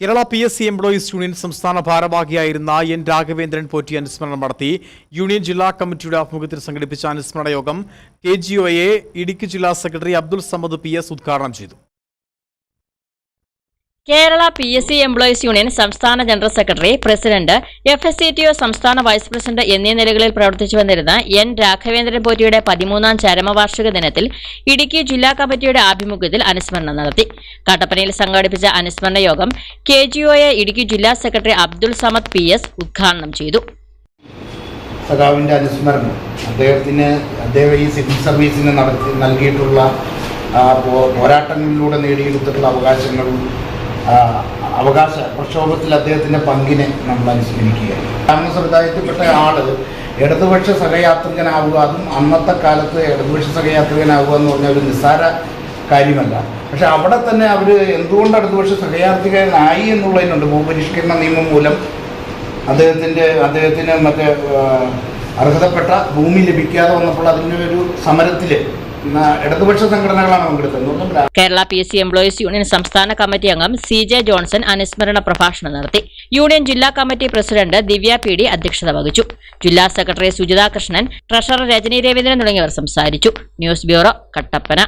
Kerala P S C employees union സംസ്ഥാന ഭാരവാഹിയായിരുന്ന N Raghavendran Potti അനുസ്മരണം നടത്തി. യൂണിയൻ ജില്ലാ കമ്മിറ്റിയുടെ ആഭിമുഖ്യത്തിൽ സംഘടിപ്പിച്ച അനുസ്മരണ യോഗം K G O A Idukki ജില്ലാ secretary Abdul Samad P S ഉദ്ഘാടനം ചെയ്തു. Kerala P S C employees union സംസ്ഥാന general secretary president F S C T O സംസ്ഥാന വൈസ് പ്രസിഡന്റ് എന്നീ നിലകളിൽ പ്രവർത്തിച്ചു വന്നിരുന്ന എൻ രാഘവേന്ദ്രൻ പോറ്റിയുടെ പതിമൂന്നാം ചരമവാർഷിക ദിനത്തിൽ ഇടുക്കി ജില്ലാ കമ്മിറ്റിയുടെ ആഭിമുഖ്യത്തിൽ അനുസ്മരണം നടത്തി. കട്ടപ്പനയിൽ സംഘടിപ്പിച്ച അനുസ്മരണ യോഗം K G O A Idukki ജില്ലാ secretary Abdul Samad P S ഉദ്ഘാടനം ചെയ്തു. സഖാവിന്റെ അനുസ്മരണം. അദ്ദേഹത്തിന് അദ്ദേഹം ഈ സിവിൽ സർവീസിന് നൽകിയിട്ടുള്ള പോരാട്ടങ്ങളിലൂടെ നേടിയെടുത്തിട്ടുള്ള അവകാശങ്ങളും അവകാശ പ്രക്ഷോഭത്തിൽ അദ്ദേഹത്തിന്റെ പങ്കിനെ നമ്മൾ അനുസ്മരിക്കുകയാണ്. ഗ്രാമ സമുദായത്തിൽപ്പെട്ട ആൾ ഇടതുപക്ഷ സഹയാത്രികനാവുക അതും അന്നത്തെ കാലത്ത് ഇടതുപക്ഷ സഹയാത്രികനാവുക എന്ന് പറഞ്ഞ ഒരു നിസ്സാര കാര്യമല്ല. പക്ഷെ അവിടെ തന്നെ അവർ എന്തുകൊണ്ട് ഇടതുപക്ഷ സഹയാത്രികനായി എന്നുള്ളതിനുണ്ട്. ഭൂപരിഷ്കരണ നിയമം മൂലം അദ്ദേഹത്തിന്റെ അദ്ദേഹത്തിന് മറ്റേ അർഹതപ്പെട്ട ഭൂമി ലഭിക്കാതെ വന്നപ്പോൾ അതിന്റെ ഒരു സമരത്തിൽ സംഘടനകളാണ് Kerala P S C employees union സംസ്ഥാന കമ്മിറ്റി അംഗം സി ജെ ജോൺസൺ അനുസ്മരണ പ്രഭാഷണം നടത്തി. യൂണിയൻ ജില്ലാ committee president Divya P D അധ്യക്ഷത വഹിച്ചു. ജില്ലാ സെക്രട്ടറി സുജിതാ കൃഷ്ണൻ ട്രഷറർ രജനി രവീന്ദ്രൻ തുടങ്ങിയവർ സംസാരിച്ചു. News bureau Kattappana.